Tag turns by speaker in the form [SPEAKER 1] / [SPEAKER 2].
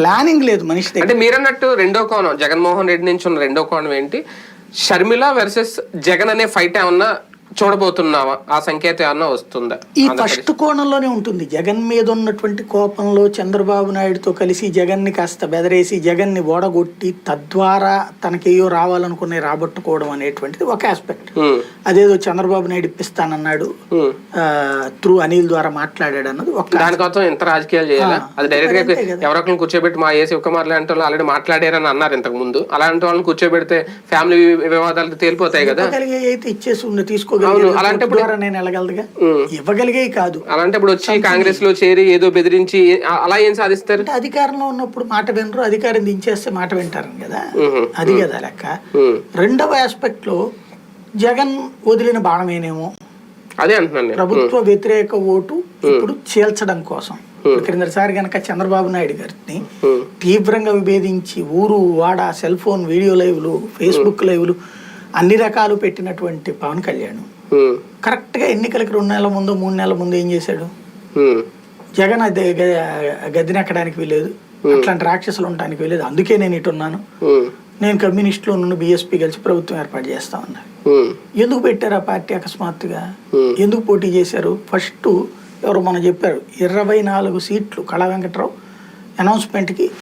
[SPEAKER 1] Planning లేదు మనిషి దగ్గర.
[SPEAKER 2] అంటే మీరన్నట్టు రెండో కోణం జగన్మోహన్ రెడ్డి నుంచి ఉన్న రెండో కోణం ఏంటి? షర్మిల వర్సెస్ జగన్ అనే ఫైట్ ఏమన్నా చూడబోతున్నావా? ఆ సంకేతం ఏమన్నా వస్తుందా?
[SPEAKER 1] ఈ ఫస్ట్ కోణంలోనే ఉంటుంది. జగన్ మీద ఉన్నటువంటి కోపంలో చంద్రబాబు నాయుడుతో కలిసి జగన్ని కాస్త బెదరేసి జగన్ని ఓడగొట్టి తద్వారా తనకేయో రావాలనుకునే రాబట్టుకోవడం అనేటువంటిది ఒక ఆస్పెక్ట్ అదేదో చంద్రబాబు నాయుడు ఇప్పిస్తానన్నాడు. త్రూ అనిల్ ద్వారా మాట్లాడాడు అన్నది ఒక
[SPEAKER 2] దానికోసం ఇంత రాజకీయాలు చేయాలా? అది
[SPEAKER 1] డైరెక్ట్గా.
[SPEAKER 2] ఎవరొకరిని కూర్చోబెట్టి మా ఏ శివకుమార్ లాంటి వాళ్ళు ఆల్రెడీ మాట్లాడారని అన్నారు ఇంతకు ముందు అలాంటి వాళ్ళని కూర్చోబెడితే ఫ్యామిలీ వివాదాలు తేలిపోతాయి కదా.
[SPEAKER 1] ఇచ్చేసి ఉంది
[SPEAKER 2] అవును, అలాంటప్పుడు-
[SPEAKER 1] నేను వెళ్ళగలదుగా. ఇవ్వగలిగే కాదు.
[SPEAKER 2] అలాంటి ఇప్పుడు వచ్చి కాంగ్రెస్లో చేరి ఏదో బెదిరించి అలా ఏం సాధిస్తారు?
[SPEAKER 1] అధికారంలో ఉన్నప్పుడు మాట వినరు అధికారం దించేస్తే మాట వింటారు కదా? అది కదా లెక్క. రెండవ ఆస్పెక్ట్లో జగన్ వదిలిన బాణమేనేమో?
[SPEAKER 2] అదే అంటున్నాను నేను.
[SPEAKER 1] ప్రభుత్వ వ్యతిరేక ఓటు ఇప్పుడు చీల్చడం కోసం. క్రిందసారి గనక చంద్రబాబు నాయుడు గారిని తీవ్రంగా విభేదించి ఊరు వాడ సెల్ ఫోన్ వీడియో లైవ్లు ఫేస్బుక్ లైవ్లు అన్ని రకాలు పెట్టినటువంటి పవన్ కళ్యాణ్ కరెక్ట్గా ఎన్నికలకి రెండు నెలల ముందు మూడు నెలల ముందు ఏం చేశాడు? జగన్ అది గ- గద్దెనెక్కడానికి వీలేదు అట్లాంటి రాక్షసులు ఉండడానికి వీలేదు అందుకే నేను ఇటు ఉన్నాను.
[SPEAKER 2] ఉమ్,
[SPEAKER 1] నేను కమ్యూనిస్టులో నుండి బీఎస్పీ కలిసి ప్రభుత్వం ఏర్పాటు చేస్తా ఉన్నారు
[SPEAKER 2] ఉమ్,
[SPEAKER 1] ఎందుకు పెట్టారు ఆ పార్టీ అకస్మాత్తుగా. ఎందుకు పోటీ చేశారు? ఫస్ట్ ఎవరు మనం చెప్పారు ఇరవై నాలుగు సీట్లు కళా వెంకట్రావు అనౌన్స్మెంట్కి